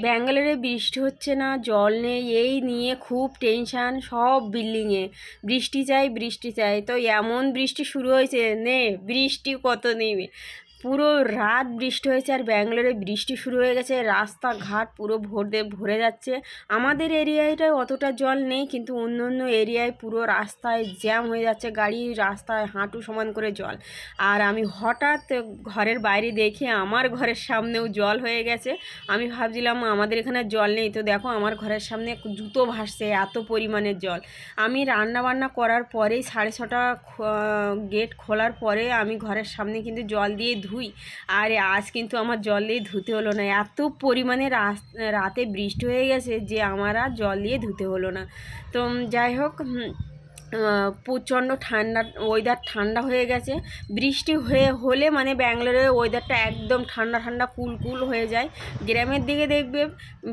ব্যাঙ্গালোরে বৃষ্টি হচ্ছে না, জল নেই, এই নিয়ে খুব টেনশান, সব বিল্ডিংয়ে। বৃষ্টি চাই বৃষ্টি চাই। তো এমন বৃষ্টি শুরু হয়েছে, নে, বৃষ্টি কত নেবে? পুরো রাত বৃষ্টি হয়েছে আর ব্যাঙ্গালোরে বৃষ্টি শুরু হয়ে গেছে। রাস্তাঘাট পুরো ভরে ভরে যাচ্ছে। আমাদের এরিয়াটায় অতটা জল নেই, কিন্তু অন্য অন্য এরিয়ায় পুরো রাস্তায় জ্যাম হয়ে যাচ্ছে। গাড়ি রাস্তায় হাঁটু সমান করে জল। আর আমি হঠাৎ ঘরের বাইরে দেখে আমার ঘরের সামনেও জল হয়ে গেছে। আমি ভাবছিলাম, আমাদের এখানে জল নেই। তো দেখো, আমার ঘরের সামনে জুতো ভাসছে, এত পরিমাণে জল। আমি রান্না বান্না করার পরেই সাড়ে ছটা গেট খোলার পরে আমি ঘরের সামনে কিন্তু জল দিয়ে ধুই। আর আজ কিন্তু আমার জল দিয়ে ধুতে হলো না। এত পরিমাণে রাতে বৃষ্টি হয়ে গেছে যে আমার আর জল দিয়ে ধুতে হলো না। তো যাই হোক প্রচণ্ড ঠান্ডা ওয়েদার ঠান্ডা হয়ে গেছে। বৃষ্টি হয়ে, হলে মানে ব্যাঙ্গালোরের ওয়েদারটা একদম ঠান্ডা ঠান্ডা, কুল কুল হয়ে যায়। গ্রামের দিকে দেখবে,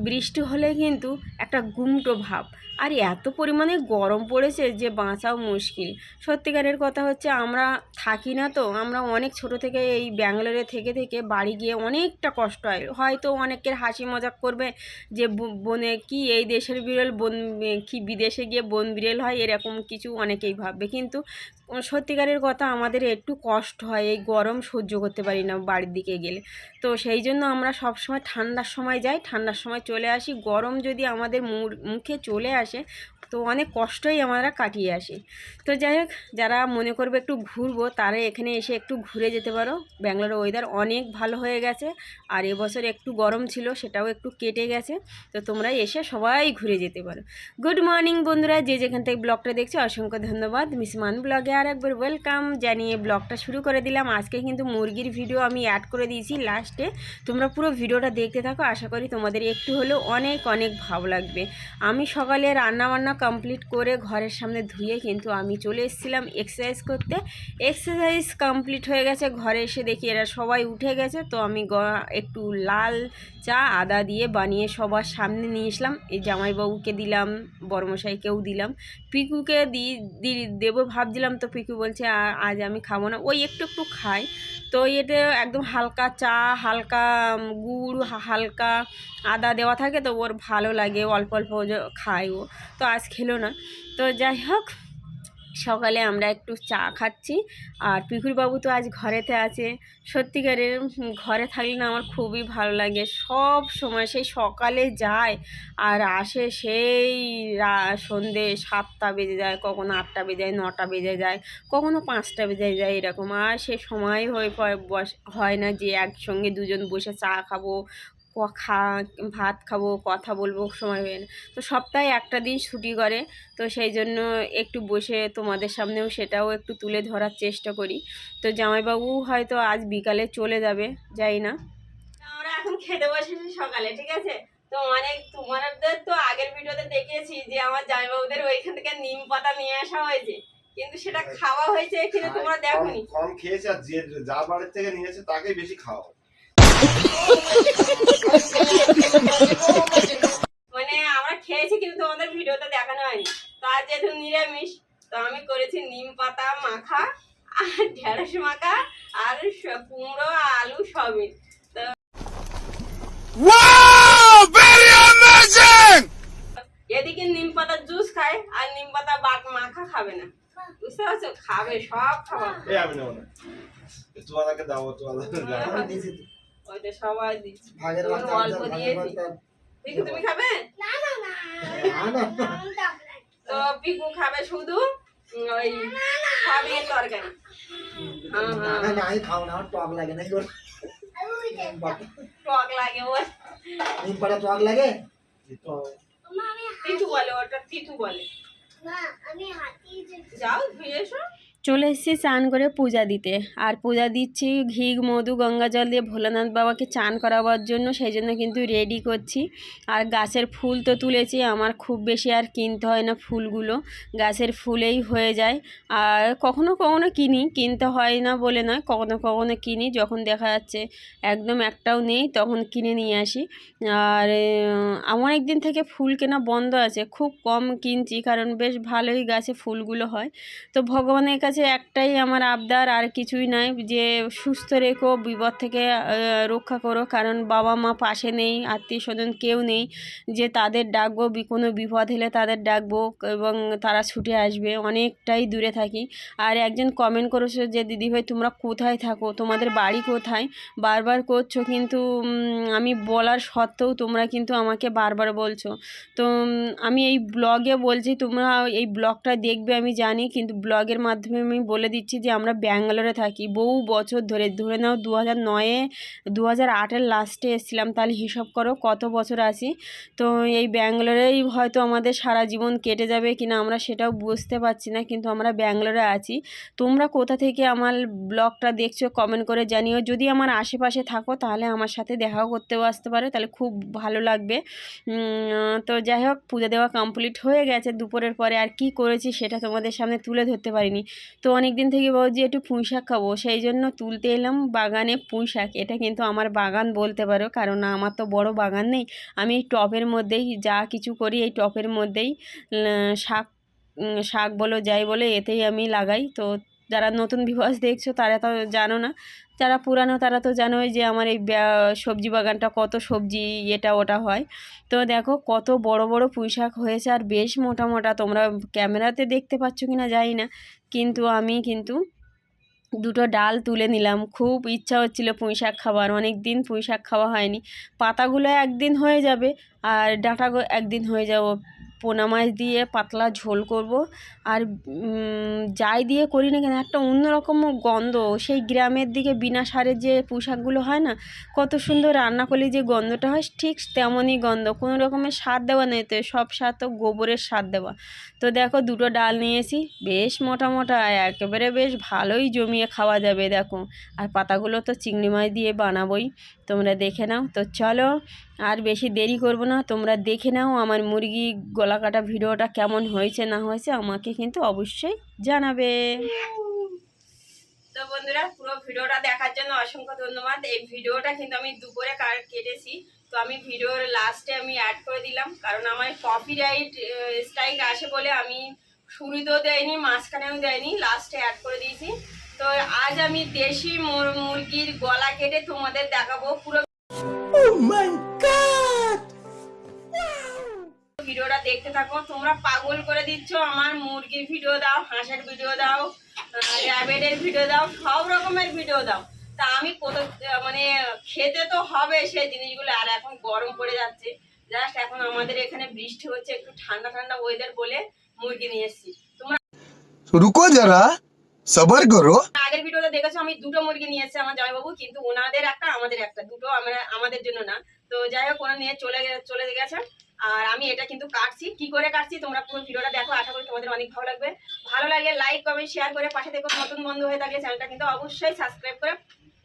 বৃষ্টি হলে কিন্তু একটা গুমটো ভাব। আর এত পরিমাণে গরম পড়েছে যে বাঁচাও মুশকিল। সত্যিকারের কথা হচ্ছে, আমরা থাকি না তো, আমরা অনেক ছোট থেকে এই ব্যাঙ্গালোরে থেকে থেকে বাড়ি গিয়ে অনেকটা কষ্ট হয়। হয়তো অনেকের হাসি মজাক করবে যে বনে কি এই দেশের বিড়াল বন, কি বিদেশে গিয়ে বন বিড়াল হয়? এরকম কিছু অনেকেই ভাববে। কিন্তু সত্যিকারের কথা আমাদের একটু কষ্ট হয়, এই গরম সহ্য করতে পারি না বাড়ির দিকে গেলে। তো সেই জন্য আমরা সব সময় ঠান্ডার সময় যাই, ঠান্ডার সময় চলে আসি। গরম যদি আমাদের মুখে চলে আসে, তো অনেক কষ্টই আমরা কাটিয়ে আসি। তো যাই হোক, যারা মনে করবে একটু ঘুরবো, তারা এখানে এসে একটু ঘুরে যেতে পারো। ব্যাঙ্গালোর ওয়েদার অনেক ভালো হয়ে গেছে। আর এবছর একটু গরম ছিল, সেটাও একটু কেটে গেছে। তো তোমরা এসে সবাই ঘুরে যেতে পারো। গুড মর্নিং বন্ধুরা, যে যেখান থেকে ব্লগটা দেখছ, অসংখ্য ধন্যবাদ। মিসমান ব্লগে আর একবার ওয়েলকাম জানিয়ে ব্লগটা শুরু করে দিলাম। আজকে কিন্তু মুরগির ভিডিও আমি অ্যাড করে দিয়েছি লাস্টে তোমরা পুরো ভিডিওটা দেখতে থাকো, আশা করি তোমাদের একটু হলেও অনেক অনেক ভালো লাগবে। আমি সকালে রান্না বান্না কমপ্লিট করে ঘরের সামনে ধুয়ে কিন্তু আমি চলে এসেছিলাম এক্সারসাইজ করতে। এক্সারসাইজ কমপ্লিট হয়ে গেছে, ঘরে এসে দেখি এরা সবাই উঠে গেছে। তো আমি একটু লাল চা, আদা দিয়ে বানিয়ে সবার সামনে নিয়ে এসলাম। এই জামাইবাবুকে দিলাম, বড়মশাইকেও দিলাম। পিকুকে দিই দেবো ভাবছিলাম তো পিকু বলছে আজ আমি খাব না। ওই একটু একটু খাই তো এতে একদম হালকা চা, হালকা গুড় হালকা আদা দেওয়া থাকে তো ওর ভালো লাগে, অল্প অল্প খায় ও। তো আজ খেলো না। তো যাই হোক সকালে আমরা একটু চা খাচ্ছি। আর পিকুর বাবু তো আজ ঘরেতে আছে। সত্যিকারের ঘরে থাকলে না আমার খুবই ভালো লাগে। সব সময় সেই সকালে যায় আর আসে সেই সন্ধে সাতটা বেজে যায়, কখনো আটটা বেজে যায়, নটা বেজে যায়, কখনো পাঁচটা বেজে যায় এরকম। আর সে সময় হয়ে হয় না যে একসঙ্গে দুজন বসে চা খাব খা ভাত খাব কথা বলব সময় হয়ে না। তো সপ্তাহে একটা দিন ছুটি করে তো সেই জন্য একটু বসে তোমাদের সামনেও সেটাও একটু তুলে ধরার চেষ্টা করি। তো জামাইবাবু হয়তো আজ বিকালে চলে যাবে যাই না? আমরা এখন খেতে বসেছি সকালে ঠিক আছে? তো অনেক তোমাদের তো আগের ভিডিওতে দেখিয়েছি যে আমার জামাইবাবুদের ওইখান থেকে নিম পাতা নিয়ে আসা হয়েছে। কিন্তু সেটা খাওয়া হয়েছে কিন্তু তোমরা দেখোনি। কম- খেয়েছে আর যে যার বাড়ির থেকে নিয়েছে তাকেই বেশি খাওয়া মানে আমরা খেয়েছি কিন্তু তোমাদের ভিডিওতে দেখানো হয়নি। তো আজ যেহেতু নিরামিষ তো আমি করেছি নিম পাতা মাখা আর ঢেঁড়স মাখা আর কুমড়ো আলু সবই। তো এদিকে নিম পাতার জুস খায় আর নিম পাতা বাট মাখা খাবে না। বুঝতে পারছ? খাবে সব খাবার। এই আমি নেব না। দাও তোয়ালাকে দাও ওই তো সবাই দিচ্ছে। ভাগের তোমার ভাগ অল্প দিয়েছি। পিকু তুমি খাবে? তো পিকু খাবে শুধু ওই তরকারি। হ্যাঁ, হ্যাঁ। আমি খাও না আমার টক লাগে না টক লাগে ওর। নিম পাতা টক লাগে? তিতু বলে ওটা তিতু বলে। যাও ধুয়ে এসো। চলে এসেছি চান করে পূজা দিতে। আর পূজা দিচ্ছি ঘি, মধু, গঙ্গা জল দিয়ে ভোলানাথ বাবাকে চান করাবার জন্য, সেই জন্য কিন্তু রেডি করছি। আর গাছের ফুল তো তুলেছি, আমার খুব বেশি আর কিনতে হয় না ফুলগুলো। গাছের ফুলেই হয়ে যায়। আর কখনো কখনো কিনি, কিনতে হয় না বলে নয়, কখনো কখনো কিনি, যখন দেখা যাচ্ছে একদম একটাও নেই, তখন কিনে নিয়ে আসি। আর আমার একদিন থেকে ফুল কেনা বন্ধ আছে, খুব কম কিনছি, কারণ বেশ ভালোই গাছে ফুলগুলো হয়। তো ভগবানের কাছে কাছে একটাই আমার আবদার, আর কিছুই নয় যে সুস্থ রেখো, বিপদ থেকে রক্ষা করো, কারণ বাবা মা পাশে নেই, আত্মীয় স্বজন কেউ নেই। যে তাদের ডাকবো কোনো বিপদ হলে তাদের ডাকবো, এবং তারা ছুটে আসবে। অনেকটাই দূরে থাকি। আর একজন কমেন্ট করেছ যে দিদিভাই তোমরা কোথায় থাকো? তোমাদের বাড়ি কোথায়? বারবার করছ, কিন্তু আমি বলার সত্ত্বেও তোমরা কিন্তু আমাকে বারবার বলছো। তো আমি এই ব্লগে বলছি, তোমরা এই ব্লগটা দেখবে, আমি জানি, কিন্তু ব্লগের মাধ্যমে আমি বলে দিচ্ছি যে আমরা ব্যাঙ্গালোরে থাকি। বহু বছর ধরে ধরে নাও দু হাজার নয়ে দু হাজার আটের লাস্টে এসেছিলাম। তাহলে হিসাব করো কত বছর আছি? তো এই ব্যাঙ্গালোরেই হয়তো আমাদের সারা জীবন কেটে যাবে কিনা আমরা সেটাও বুঝতে পারছি না, কিন্তু আমরা ব্যাঙ্গালোরে আছি। তোমরা কোথা থেকে আমার ব্লগটা দেখছ কমেন্ট করে জানিও। যদি আমার আশেপাশে থাকো তাহলে আমার সাথে দেখাও করতেও আসতে পারো, তাহলে খুব ভালো লাগবে। তো যাই হোক, পুজো দেওয়া কমপ্লিট হয়ে গেছে। দুপুরের পরে আর কি করেছি সেটা তোমাদের সামনে তুলে ধরতে পারিনি। তো অনেক দিন থেকে ভাবছি একটু পুঁই শাক খাব। সেই জন্য তুলতে এলাম বাগানে পুঁই শাক। এটা কিন্তু আমার বাগান বলতে পারো, কারণ আমার তো বড় বাগান নেই। আমি টবের মধ্যেই যা কিছু করি, এই টপের মধ্যেই শাক শাক বলো, যাই বলে, এতেই আমি লাগাই। তো যারা নতুন ভিভাস দেখছ, তারা তো জানো না। যারা পুরানো, তারা তো জানোই যে আমার এই সবজি বাগানটা কত সবজি এটা ওটা হয়। তো দেখো, কত বড় বড় পুঁই শাক হয়েছে, আর বেশ মোটা মোটা। তোমরা ক্যামেরাতে দেখতে পাচ্ছ কি না জানি না। কিন্তু আমি কিন্তু দুটো ডাল তুলে নিলাম। খুব ইচ্ছা হচ্ছিল পুঁই শাক খাবার। অনেক দিন পুঁই শাক খাওয়া হয়নি। পাতাগুলো একদিন হয়ে যাবে, আর ডাঁটাগুলো একদিন হয়ে যাব। পোনা মাছ দিয়ে পাতলা ঝোল করব। আর যাই দিয়ে করি না কেন, একটা অন্যরকম গন্ধ। সেই গ্রামের দিকে বিনা সারের যে পোশাকগুলো হয় না, কত সুন্দর রান্না করলে যে গন্ধটা হয়, ঠিক তেমনই গন্ধ। কোনো রকমের স্বাদ দেওয়া নেই, তো সব স্বাদ তো গোবরের স্বাদ দেওয়া। তো দেখো, দুটো ডাল নিয়েছি, বেশ মোটা মোটা, একেবারে বেশ ভালোই জমিয়ে খাওয়া যাবে, দেখো। আর পাতাগুলো তো চিংড়ি মাছ দিয়ে বানাবোই। তোমরা দেখে নাও। তো চলো, আর বেশি দেরি করব না। তোমরা দেখে নাও আমার মুরগি গলা কাটা ভিডিওটা কেমন হয়েছে, না হয়েছে, আমাকে কিন্তু অবশ্যই জানাবে। তো বন্ধুরা, পুরো ভিডিওটা দেখার জন্য অসংখ্য ধন্যবাদ। এই ভিডিওটা কিন্তু আমি দুপুরে কেটেছি। তো আমি ভিডিওর লাস্টে আমি অ্যাড করে দিলাম। কারণ আমার কপিরাইট স্ট্রাইক আসে বলে আমি শুরুতেও দেয়নি, মাঝখানেও দেয়নি লাস্টে অ্যাড করে দিয়েছি। তো আজ আমি দেশি মুরগির গলা কেটে তোমাদের দেখাবো পুরো oh ভিডিওটা দেখতে থাকো। তোমরা পাগল করে দিচ্ছ আমার মুরগির ভিডিও দাও হাঁসের ভিডিও দাও র্যাবেটের ভিডিও দাও সব রকমের ভিডিও দাও। তা আমি মানে খেতে তো হবে সেই জিনিসগুলো আর এখন গরম পড়ে যাচ্ছে। জাস্ট এখন আমাদের এখানে বৃষ্টি হচ্ছে একটু ঠান্ডা ঠান্ডা ওয়েদার বলে মুরগি নিয়ে এসছি। তোমরা রুকো যারা সবার করো। আগের ভিডিওতে দেখেছ, আমি দুটো মুরগি নিয়ে এসেছি আমার জয়বাবু কিন্তু ওনাদের একটা, আমাদের একটা। দুটো আমরা, আমাদের জন্য না। তো যাই হোক, ওরা নিয়ে চলে চলে গেছে। আর আমি এটা কিন্তু কাটছি। কি করে কাটছি, তোমরা পুরো ভিডিওটা দেখো। আশা করি তোমাদের অনেক ভালো লাগবে। ভালো লাগলে লাইক কমেন্ট শেয়ার করে পাশে দেখো নতুন বন্ধ হয়ে থাকলে চ্যানেলটা কিন্তু অবশ্যই সাবস্ক্রাইব করে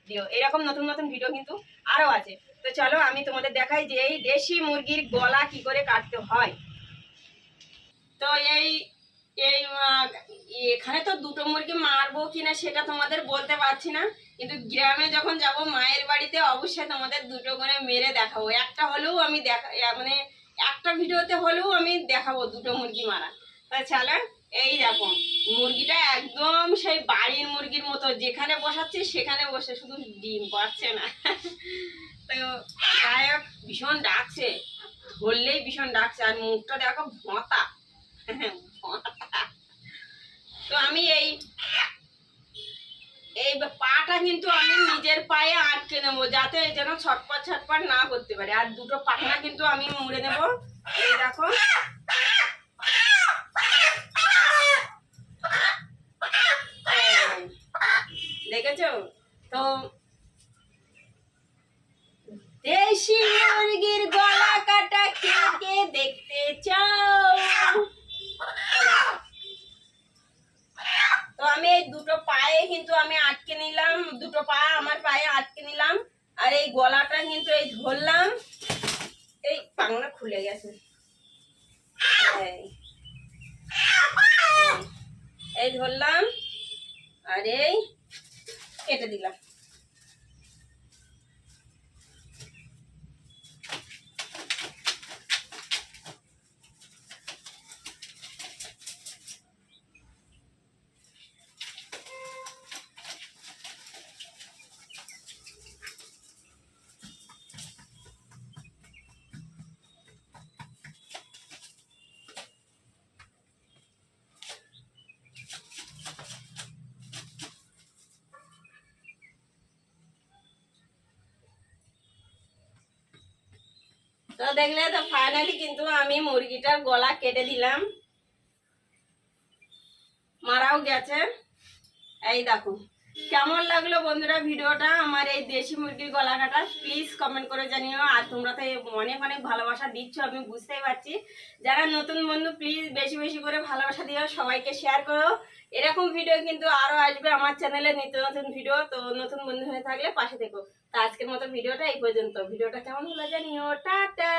দিও। এরকম নতুন নতুন ভিডিও কিন্তু আরও আছে। তো চলো, আমি তোমাদের দেখাই যে এই দেশি মুরগির গলা কি করে কাটতে হয়। তো এই এই এখানে তো দুটো মুরগি মারবো কিনা সেটা তোমাদের বলতে পারছি না। কিন্তু গ্রামে যখন যাব, মায়ের বাড়িতে অবশ্যই তোমাদের দুটো করে মেরে দেখাবো। একটা হলেও আমি দেখা মানে একটা ভিডিওতে হলেও আমি দেখাবো দুটো মুরগি মারা। তা চলো, এই দেখো, মুরগিটা একদম সেই বাড়ির মুরগির মতো। যেখানে বসাচ্ছি সেখানে বসে শুধু ডিম পাচ্ছে না। তো যাই হোক, ভীষণ ডাকছে। ধরলেই ভীষণ ডাকছে। আর মুখটা দেখো ভোঁতা। তো আমি এই এই পাটা কিন্তু আমি নিজের পায়ে আটকে নেব, যাতে যেন ছটপট ছটপট না করতে পারে। আর দুটো পাখনা কিন্তু আমি মুড়ে নেব। এই দেখো। দেখেছ? তো দেশি মুরগির গলা কাটা কে কে দেখতে চাও তো আমি এই দুটো পায়ে কিন্তু আমি আটকে নিলাম, দুটো পা আমার পায়ে আটকে নিলাম, আর এই গলাটা কিন্তু এই ধরলাম, এই পাংলা খুলে গেছে এই। ধরলাম, আর এই কেটে দিলাম তো দেখলে তো ফাইনালি কিন্তু আমি মুরগিটার গলা কেটে দিলাম। মারাও গেছে। এই দেখো। কেমন লাগল বন্ধুরা ভিডিওটা? আমার এই দেশি মুরগির গলা কাটা। প্লিজ কমেন্ট করে জানিও। আর তোমরা তো অনেক অনেক ভালোবাসা দিচ্ছ, আমি বুঝতেই পারছি। যারা নতুন বন্ধু প্লিজ বেশি বেশি করে ভালোবাসা দিও, সবাইকে শেয়ার করো। এরকম ভিডিও কিন্তু আরও আসবে আমার চ্যানেলে নিত্য নতুন ভিডিও তো নতুন বন্ধু হয়ে থাকলে পাশে থেকো। তো আজকের মতো ভিডিওটা এই পর্যন্ত। ভিডিওটা কেমন হলো জানিও। টাটা!